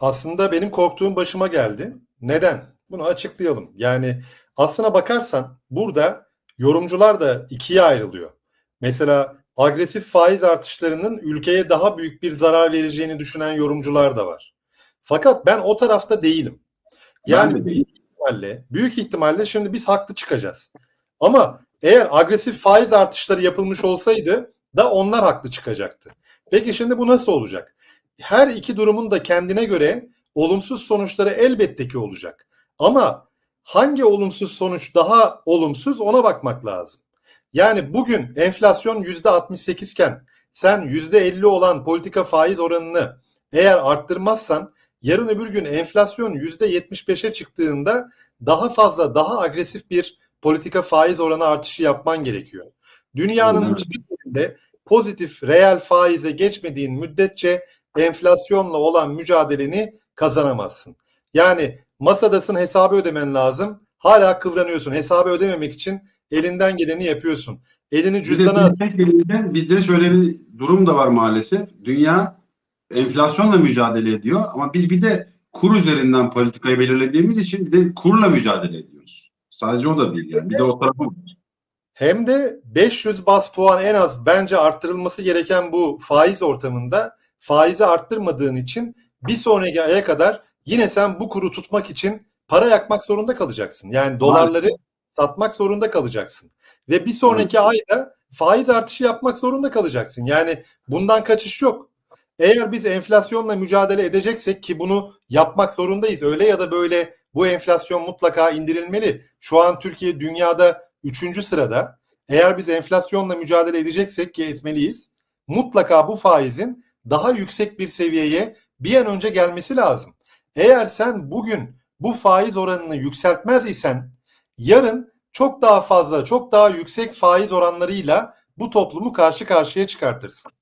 Aslında benim korktuğum başıma geldi. Neden? Bunu açıklayalım. Yani aslına bakarsan burada yorumcular da ikiye ayrılıyor. Mesela agresif faiz artışlarının ülkeye daha büyük bir zarar vereceğini düşünen yorumcular da var. Fakat ben o tarafta değilim. Yani Ben de büyük ihtimalle, büyük ihtimalle şimdi biz haklı çıkacağız. Ama eğer agresif faiz artışları yapılmış olsaydı da onlar haklı çıkacaktı. Peki şimdi bu nasıl olacak? Her iki durumun da kendine göre olumsuz sonuçları elbette ki olacak. Ama hangi olumsuz sonuç daha olumsuz ona bakmak lazım. Yani bugün enflasyon %68 iken sen %50 olan politika faiz oranını eğer arttırmazsan yarın öbür gün enflasyon %75'e çıktığında daha fazla daha agresif bir politika faiz oranı artışı yapman gerekiyor. Dünyanın hiçbir yerinde pozitif reel faize geçmediğin müddetçe enflasyonla olan mücadeleni kazanamazsın. Yani masadasın hesabı ödemen lazım. Hala kıvranıyorsun. Hesabı ödememek için elinden geleni yapıyorsun. Elini cüzdana at. bizde şöyle bir durum da var maalesef. Dünya enflasyonla mücadele ediyor ama biz bir de kur üzerinden politikayı belirlediğimiz için bir de kurla mücadele ediyoruz. Sadece o da değil yani. Bir de o tarafı var. Hem de 500 bas puan en az bence arttırılması gereken bu faiz ortamında faizi arttırmadığın için bir sonraki aya kadar yine sen bu kuru tutmak için para yakmak zorunda kalacaksın. Yani dolarları satmak zorunda kalacaksın. Ve bir sonraki ayda faiz artışı yapmak zorunda kalacaksın. Yani bundan kaçış yok. Eğer biz enflasyonla mücadele edeceksek ki bunu yapmak zorundayız. Öyle ya da böyle bu enflasyon mutlaka indirilmeli. Şu an Türkiye dünyada 3. sırada. Eğer biz enflasyonla mücadele edeceksek ki etmeliyiz. Mutlaka bu faizin daha yüksek bir seviyeye bir an önce gelmesi lazım. Eğer sen bugün bu faiz oranını yükseltmez isen yarın çok daha fazla, çok daha yüksek faiz oranlarıyla bu toplumu karşı karşıya çıkartırsın.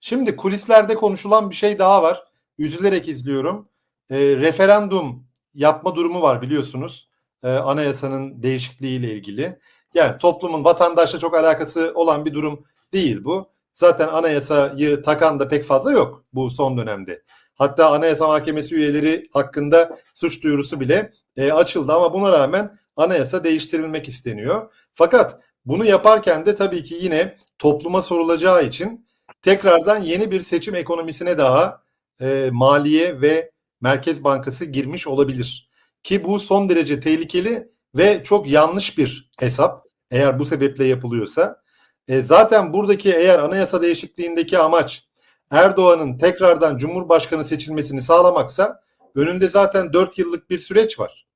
Şimdi kulislerde konuşulan bir şey daha var. Üzülerek izliyorum. E, referandum yapma durumu var biliyorsunuz. E, anayasanın değişikliğiyle ilgili. Yani toplumun vatandaşla çok alakası olan bir durum değil bu. Zaten anayasayı takan da pek fazla yok bu son dönemde. Hatta Anayasa Mahkemesi üyeleri hakkında suç duyurusu bile e, açıldı ama buna rağmen anayasa değiştirilmek isteniyor. Fakat bunu yaparken de tabii ki yine topluma sorulacağı için tekrardan yeni bir seçim ekonomisine daha e, Maliye ve Merkez Bankası girmiş olabilir. Ki bu son derece tehlikeli ve çok yanlış bir hesap eğer bu sebeple yapılıyorsa. E, zaten buradaki eğer anayasa değişikliğindeki amaç Erdoğan'ın tekrardan Cumhurbaşkanı seçilmesini sağlamaksa önünde zaten 4 yıllık bir süreç var.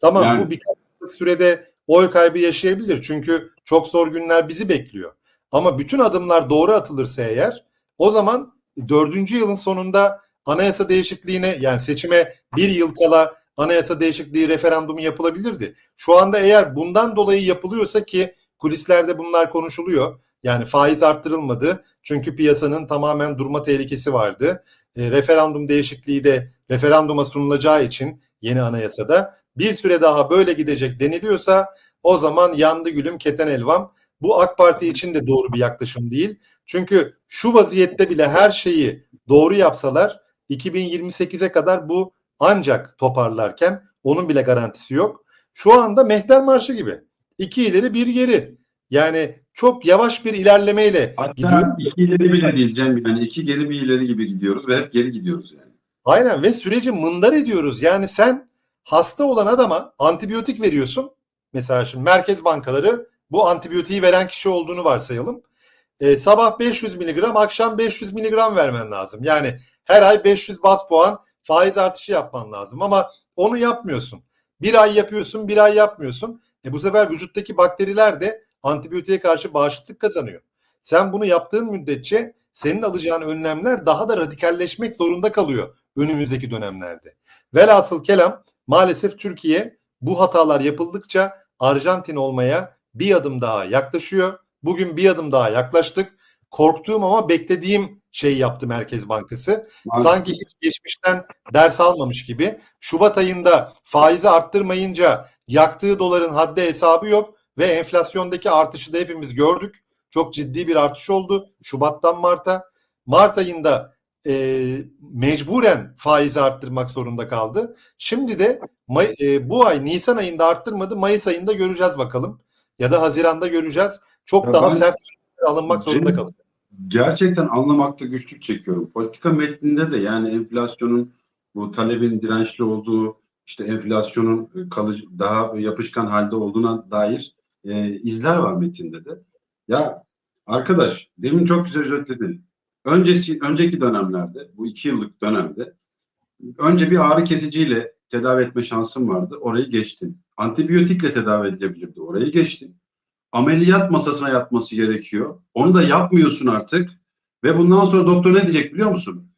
Tamam Yani- bu birkaç yıllık sürede oy kaybı yaşayabilir. Çünkü çok zor günler bizi bekliyor. Ama bütün adımlar doğru atılırsa eğer o zaman dördüncü yılın sonunda anayasa değişikliğine yani seçime bir yıl kala anayasa değişikliği referandumu yapılabilirdi. Şu anda eğer bundan dolayı yapılıyorsa ki kulislerde bunlar konuşuluyor. Yani faiz arttırılmadı. Çünkü piyasanın tamamen durma tehlikesi vardı. E, referandum değişikliği de referanduma sunulacağı için yeni anayasada bir süre daha böyle gidecek deniliyorsa o zaman yandı gülüm keten elvam. Bu AK Parti için de doğru bir yaklaşım değil. Çünkü şu vaziyette bile her şeyi doğru yapsalar 2028'e kadar bu ancak toparlarken onun bile garantisi yok. Şu anda Mehter Marşı gibi. İki ileri bir geri. Yani çok yavaş bir ilerlemeyle. Hatta iki ileri bile Cem. Yani iki geri bir ileri gibi gidiyoruz ve hep geri gidiyoruz yani. Aynen ve süreci mındar ediyoruz. Yani sen hasta olan adama antibiyotik veriyorsun. Mesela şimdi merkez bankaları bu antibiyotiği veren kişi olduğunu varsayalım. Ee, sabah 500 miligram, akşam 500 miligram vermen lazım. Yani her ay 500 bas puan faiz artışı yapman lazım. Ama onu yapmıyorsun. Bir ay yapıyorsun, bir ay yapmıyorsun. E bu sefer vücuttaki bakteriler de antibiyotiğe karşı bağışıklık kazanıyor. Sen bunu yaptığın müddetçe senin alacağın önlemler daha da radikalleşmek zorunda kalıyor önümüzdeki dönemlerde. Velhasıl kelam maalesef Türkiye bu hatalar yapıldıkça Arjantin olmaya bir adım daha yaklaşıyor. Bugün bir adım daha yaklaştık. Korktuğum ama beklediğim şey yaptı Merkez Bankası. Sanki hiç geçmişten ders almamış gibi. Şubat ayında faizi arttırmayınca yaktığı doların haddi hesabı yok ve enflasyondaki artışı da hepimiz gördük. Çok ciddi bir artış oldu Şubat'tan Mart'a. Mart ayında e, mecburen faizi arttırmak zorunda kaldı. Şimdi de May, e, bu ay Nisan ayında arttırmadı. Mayıs ayında göreceğiz bakalım. Ya da Haziran'da göreceğiz. Çok Ya daha ben- sert alınmak zorunda kalacak. Gerçekten anlamakta güçlük çekiyorum. Politika metninde de yani enflasyonun bu talebin dirençli olduğu, işte enflasyonun kalıcı, daha yapışkan halde olduğuna dair e, izler var metinde de. Ya arkadaş, demin çok güzel özetledin. Öncesi, önceki dönemlerde, bu iki yıllık dönemde önce bir ağrı kesiciyle tedavi etme şansın vardı. Orayı geçtin. Antibiyotikle tedavi edilebilirdi. Orayı geçtin ameliyat masasına yatması gerekiyor. Onu da yapmıyorsun artık. Ve bundan sonra doktor ne diyecek biliyor musun?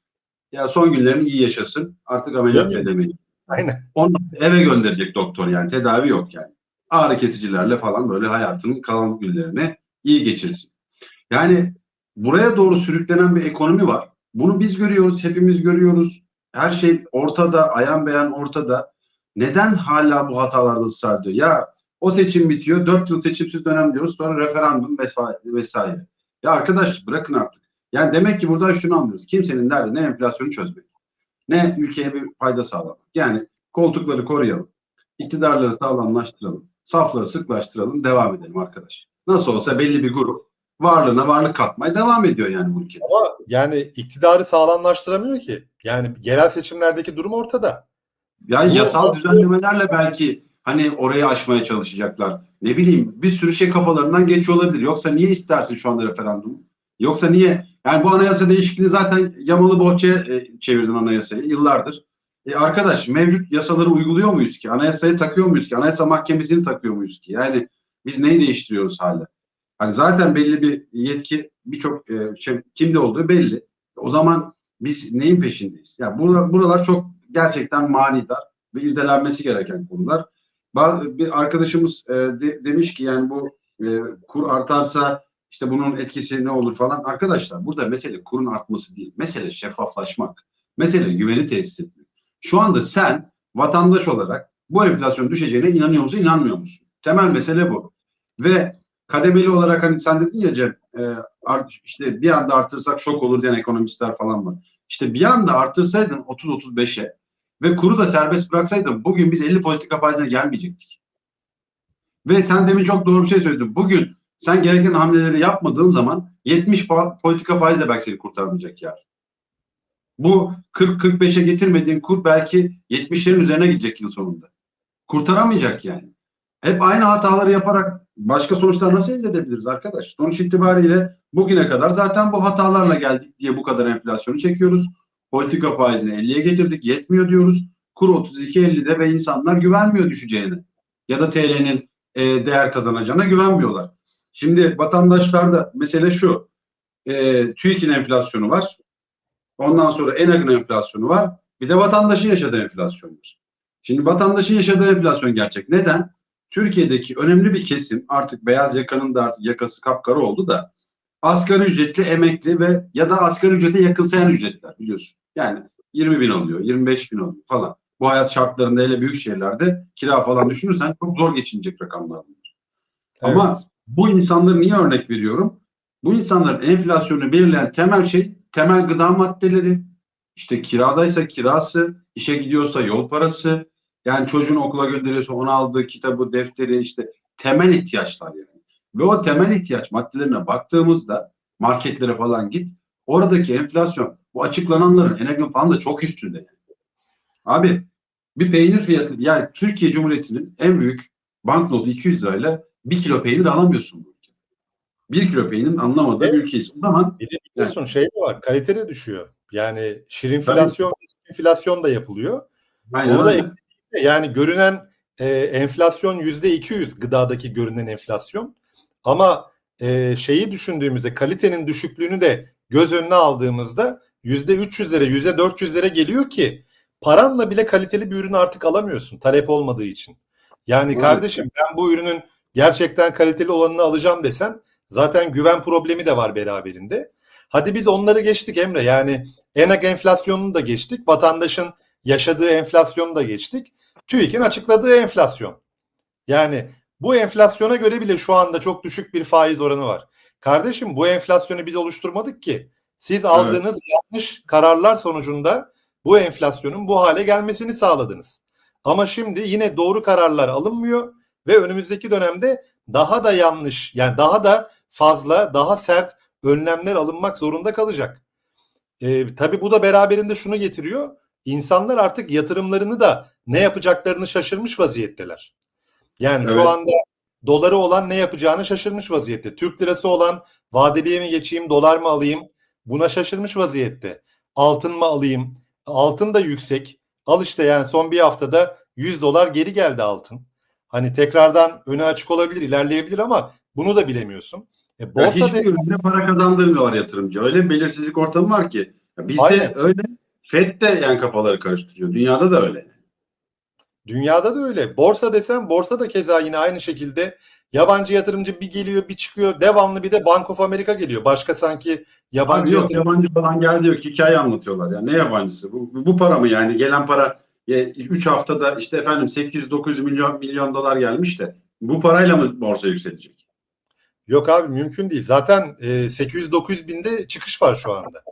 Ya son günlerini iyi yaşasın. Artık ameliyat Yemin edemeyiz. Aynen. Onu eve gönderecek doktor yani. Tedavi yok yani. Ağrı kesicilerle falan böyle hayatının kalan günlerini iyi geçirsin. Yani buraya doğru sürüklenen bir ekonomi var. Bunu biz görüyoruz, hepimiz görüyoruz. Her şey ortada, ayan beyan ortada. Neden hala bu hatalarda ısrar ediyor? Ya o seçim bitiyor, dört yıl seçimsiz dönem diyoruz, sonra referandum vesaire. Ya arkadaş bırakın artık. Yani demek ki buradan şunu anlıyoruz. Kimsenin derdi ne enflasyonu çözmek, ne ülkeye bir fayda sağlamak. Yani koltukları koruyalım, iktidarları sağlamlaştıralım, safları sıklaştıralım, devam edelim arkadaş. Nasıl olsa belli bir grup varlığına varlık katmaya devam ediyor yani bu ülkede. Ama yani iktidarı sağlamlaştıramıyor ki. Yani yerel seçimlerdeki durum ortada. Yani Bu- yasal düzenlemelerle belki hani orayı aşmaya çalışacaklar. Ne bileyim bir sürü şey kafalarından geçiyor olabilir. Yoksa niye istersin şu anda referandumu? Yoksa niye? Yani bu anayasa değişikliğini zaten yamalı bohçaya e, çevirdin anayasayı yıllardır. E arkadaş mevcut yasaları uyguluyor muyuz ki? Anayasayı takıyor muyuz ki? Anayasa mahkemesini takıyor muyuz ki? Yani biz neyi değiştiriyoruz hala? Hani zaten belli bir yetki birçok e, şey, kimde olduğu belli. O zaman biz neyin peşindeyiz? Ya yani buralar çok gerçekten manidar ve irdelenmesi gereken konular. Ba- Bir arkadaşımız e, de- demiş ki yani bu e, kur artarsa işte bunun etkisi ne olur falan. Arkadaşlar burada mesele kurun artması değil. Mesele şeffaflaşmak. Mesele güveni tesis etmek. Şu anda sen vatandaş olarak bu enflasyon düşeceğine inanıyor musun, inanmıyor musun? Temel mesele bu. Ve kademeli olarak hani sen dedin ya Cem, e, art, işte bir anda artırsak şok olur diyen ekonomistler falan var. İşte bir anda artırsaydın 30-35'e ve kuru da serbest bıraksaydın bugün biz 50 politika faizine gelmeyecektik. Ve sen demin çok doğru bir şey söyledin. Bugün sen gereken hamleleri yapmadığın zaman 70 fa- politika faizle belki seni kurtarmayacak yani. Bu 40-45'e getirmediğin kur belki 70'lerin üzerine gidecek yıl sonunda. Kurtaramayacak yani. Hep aynı hataları yaparak başka sonuçlar nasıl elde edebiliriz arkadaş? Sonuç itibariyle bugüne kadar zaten bu hatalarla geldik diye bu kadar enflasyonu çekiyoruz. Politika faizini 50'ye getirdik yetmiyor diyoruz. Kur 32-50'de ve insanlar güvenmiyor düşeceğine. Ya da TL'nin e, değer kazanacağına güvenmiyorlar. Şimdi vatandaşlarda mesele şu. E, TÜİK'in enflasyonu var. Ondan sonra ENAG'ın enflasyonu var. Bir de vatandaşın yaşadığı enflasyon var. Şimdi vatandaşın yaşadığı enflasyon gerçek. Neden? Türkiye'deki önemli bir kesim artık beyaz yakanın da artık yakası kapkara oldu da asgari ücretli, emekli ve ya da asgari ücrete yakınsayan ücretler biliyorsun. Yani 20 bin alıyor, 25 bin alıyor falan. Bu hayat şartlarında hele büyük şehirlerde kira falan düşünürsen çok zor geçinecek rakamlar bunlar. Ama Evet. bu insanları niye örnek veriyorum? Bu insanların enflasyonu belirleyen temel şey temel gıda maddeleri. İşte kiradaysa kirası, işe gidiyorsa yol parası, yani çocuğunu okula gönderiyorsa ona aldığı kitabı, defteri işte temel ihtiyaçlar yani. Ve o temel ihtiyaç maddelerine baktığımızda marketlere falan git. Oradaki enflasyon bu açıklananların Enegin falan da çok üstünde. Yani. Abi bir peynir fiyatı yani Türkiye Cumhuriyeti'nin en büyük banknotu 200 lirayla bir kilo peynir alamıyorsun bu ülkede. Bir kilo peynirin anlamadığı Evet. bir ülkeyiz. O zaman Bir de biliyorsun şey de var. Kalite de düşüyor. Yani şirinflasyon, enflasyon da yapılıyor. aynen Onu da öyle. eksiklikle yani görünen e, enflasyon yüzde 200 gıdadaki görünen enflasyon. Ama e, şeyi düşündüğümüzde kalitenin düşüklüğünü de göz önüne aldığımızda 300'lere yüzde 400'lere geliyor ki paranla bile kaliteli bir ürün artık alamıyorsun talep olmadığı için. Yani Evet. kardeşim ben bu ürünün gerçekten kaliteli olanını alacağım desen zaten güven problemi de var beraberinde. Hadi biz onları geçtik Emre yani enak enflasyonunu da geçtik. Vatandaşın yaşadığı enflasyonu da geçtik. TÜİK'in açıkladığı enflasyon. Yani bu enflasyona göre bile şu anda çok düşük bir faiz oranı var. Kardeşim bu enflasyonu biz oluşturmadık ki. Siz aldığınız yanlış kararlar sonucunda bu enflasyonun bu hale gelmesini sağladınız. Ama şimdi yine doğru kararlar alınmıyor ve önümüzdeki dönemde daha da yanlış yani daha da fazla daha sert önlemler alınmak zorunda kalacak. Ee, tabii bu da beraberinde şunu getiriyor. İnsanlar artık yatırımlarını da ne yapacaklarını şaşırmış vaziyetteler. Yani Evet. şu anda doları olan ne yapacağını şaşırmış vaziyette. Türk lirası olan vadeliye mi geçeyim, dolar mı alayım? Buna şaşırmış vaziyette. Altın mı alayım? Altın da yüksek. Al işte yani son bir haftada 100 dolar geri geldi altın. Hani tekrardan önü açık olabilir, ilerleyebilir ama bunu da bilemiyorsun. E, Ya borsa hiçbir da ürüne para kazandırmıyorlar yatırımcı. Öyle bir belirsizlik ortamı var ki. Ya bizde Aynen. öyle. FED de yani kafaları karıştırıyor. Dünyada da öyle. Dünyada da öyle. Borsa desem borsa da keza yine aynı şekilde yabancı yatırımcı bir geliyor bir çıkıyor. Devamlı bir de Bank of America geliyor. Başka sanki yabancı yok yatırım yabancı falan geldi diyor ki hikaye anlatıyorlar. Ya ne yabancısı? Bu, bu para mı yani? Gelen para 3 haftada işte efendim 800-900 milyon milyon dolar gelmiş de bu parayla mı borsa yükselecek? yok abi mümkün değil. Zaten e, 800-900 binde çıkış var şu anda.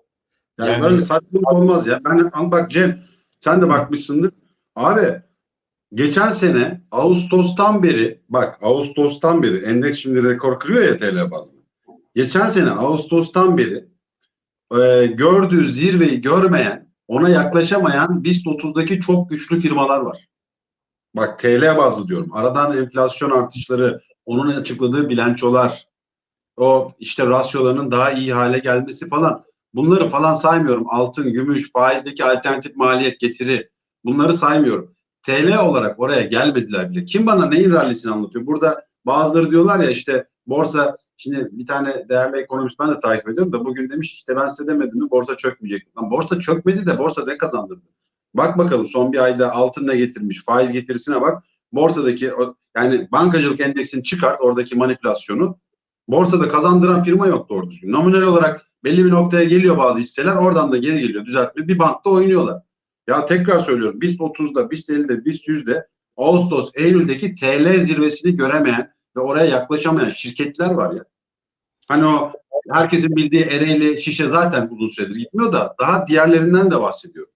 Yani, Yani- böyle saçmalık olmaz ya. Ben bak Cem sen de bakmışsındır. Abi geçen sene Ağustos'tan beri bak Ağustos'tan beri endeks şimdi rekor kırıyor ya TL bazlı. Geçen sene Ağustos'tan beri e, gördüğü zirveyi görmeyen, ona yaklaşamayan BIST 30'daki çok güçlü firmalar var. Bak TL bazlı diyorum. Aradan enflasyon artışları, onun açıkladığı bilançolar, o işte rasyolarının daha iyi hale gelmesi falan. Bunları falan saymıyorum. Altın, gümüş, faizdeki alternatif maliyet getiri. Bunları saymıyorum. TL olarak oraya gelmediler bile. Kim bana neyin rallisini anlatıyor? Burada bazıları diyorlar ya işte borsa şimdi bir tane değerli ekonomist ben de takip ediyorum da bugün demiş işte ben size demedim mi borsa çökmeyecek. Lan borsa çökmedi de borsa ne kazandırdı? Bak bakalım son bir ayda altın ne getirmiş? Faiz getirisine bak. Borsadaki yani bankacılık endeksini çıkart oradaki manipülasyonu. Borsada kazandıran firma yok doğru düzgün. Nominal olarak belli bir noktaya geliyor bazı hisseler oradan da geri geliyor düzeltme. Bir bantta oynuyorlar. Ya tekrar söylüyorum BIST 30'da, BIST 50'de, BIST 100'de Ağustos, Eylül'deki TL zirvesini göremeyen ve oraya yaklaşamayan şirketler var ya. Hani o herkesin bildiği Ereğli şişe zaten uzun süredir gitmiyor da daha diğerlerinden de bahsediyor.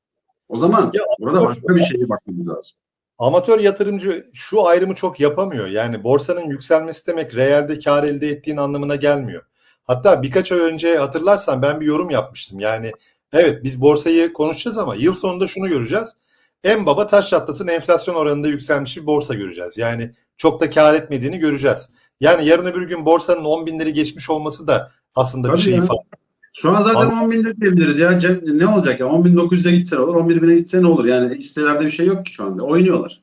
O zaman Ya, burada başka bir şeye bakmamız lazım. Amatör yatırımcı şu ayrımı çok yapamıyor. Yani borsanın yükselmesi demek realde kar elde ettiğin anlamına gelmiyor. Hatta birkaç ay önce hatırlarsan ben bir yorum yapmıştım. Yani evet biz borsayı konuşacağız ama yıl sonunda şunu göreceğiz. En baba taş çatlasın enflasyon oranında yükselmiş bir borsa göreceğiz. Yani çok da kar etmediğini göreceğiz. Yani yarın öbür gün borsanın 10 binleri geçmiş olması da aslında Tabii bir şey ya. ifade Şu an zaten An- 10 bin diyebiliriz ya. Ne olacak ya? 10 bin 900'e gitse ne olur? 11 bine gitse ne olur? Yani hisselerde bir şey yok ki şu anda. Oynuyorlar.